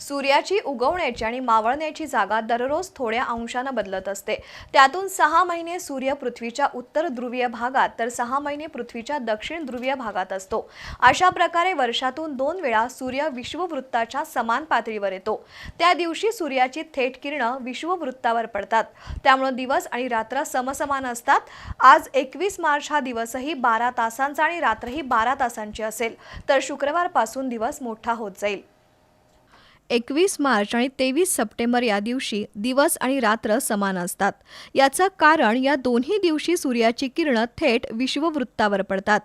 सूर्याची उगवण्याची आणि मावळण्याची जागा दररोज थोड्या अंशानं बदलत असते. त्यातून सहा महिने सूर्य पृथ्वीच्या उत्तर ध्रुवीय भागात तर सहा महिने पृथ्वीच्या दक्षिण ध्रुवीय भागात असतो. अशा प्रकारे वर्षातून दोन वेळा सूर्य विश्ववृत्ताच्या समान पातळीवर येतो. त्या दिवशी सूर्याची थेट किरणं विश्ववृत्तावर पडतात. त्यामुळे दिवस आणि रात्र समसमान असतात. आज एकवीस मार्च हा दिवसही बारा तासांचा आणि रात्रही बारा तासांची असेल. तर शुक्रवारपासून दिवस मोठा होत जाईल. एकवीस मार्च आणि तेवीस सप्टेंबर या दिवशी दिवस आणि रात्र समान असतात. याचं कारण या दोन्ही दिवशी सूर्याची किरणं थेट विश्ववृत्तावर पडतात.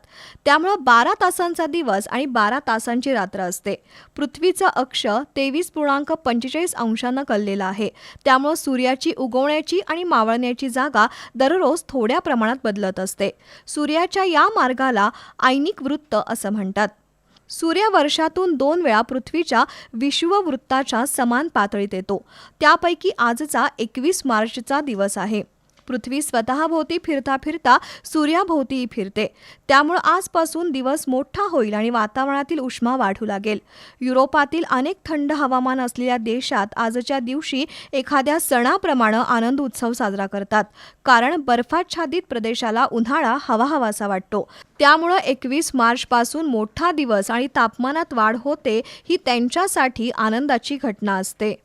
त्यामुळं बारा तासांचा दिवस आणि बारा तासांची रात्र असते. पृथ्वीचं अक्ष तेवीस पूर्णांक पंचेचाळीस अंशानं कललेला आहे. त्यामुळं सूर्याची उगवण्याची आणि मावळण्याची जागा दररोज थोड्या प्रमाणात बदलत असते. सूर्याच्या या मार्गाला आयनिक वृत्त असं म्हणतात. सूर्य वर्षातून दोन वेळा पृथ्वीच्या विश्ववृत्ताच्या समान पातळीत येतो. त्यापैकी आजचा एकवीस मार्चचा दिवस आहे. पृथ्वी स्वतःभोवती फिरता फिरता सूर्याभोवतीही फिरते. त्यामुळं आजपासून दिवस मोठा होईल आणि वातावरणातील उष्मा वाढू लागेल. युरोपातील अनेक थंड हवामान असलेल्या देशात आजच्या दिवशी एखाद्या सणाप्रमाणे आनंद उत्सव साजरा करतात. कारण बर्फाच्छादित प्रदेशाला उन्हाळा हवा हवासा वाटतो. त्यामुळं एकवीस मार्चपासून मोठा दिवस आणि तापमानात वाढ होते ही त्यांच्यासाठी आनंदाची घटना असते.